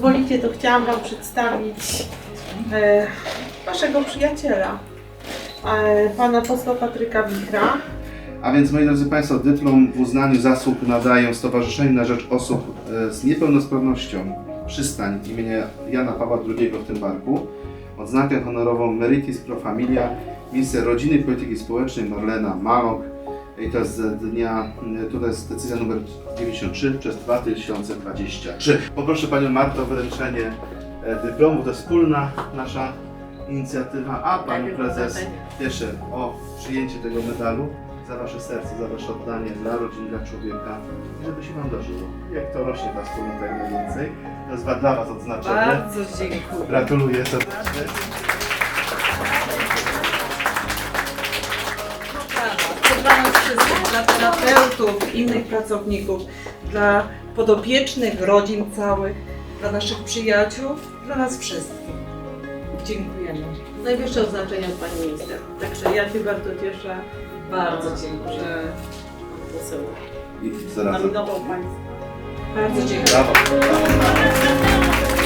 pozwolicie, to chciałam Wam przedstawić e, Waszego przyjaciela, e, Pana posła Patryka Wichra. A więc moi drodzy Państwo, dyplom w uznaniu zasług nadają Stowarzyszeniu na Rzecz Osób e, z Niepełnosprawnością Przystań imienia Jana Pawła II w tym parku. Odznakę honorową Meritis Pro Familia, minister rodziny i polityki społecznej Marlena Malok. I to jest z dnia, tutaj jest decyzja numer 93 przez 2023. Poproszę Panią Martę o wręczenie e, dyplomu. To jest wspólna nasza inicjatywa, a Panią Prezes Cieszę o przyjęcie tego medalu za Wasze serce, za Wasze oddanie dla rodzin, dla człowieka i żeby się Wam dożyło. Jak to rośnie ta wspólnota jak najwięcej. To jest dla Was odznaczone. Bardzo dziękuję. Gratuluję serdecznie. Dla terapeutów, innych pracowników, dla podopiecznych, rodzin całych, dla naszych przyjaciół, dla nas wszystkich. Dziękujemy. Najwyższe oznaczenia od Pani Minister. Także ja się bardzo cieszę, Bardzo dziękuję. że Pan poseł I zarazem. nominował Państwa. Bardzo dziękuję. Brawo. Brawo.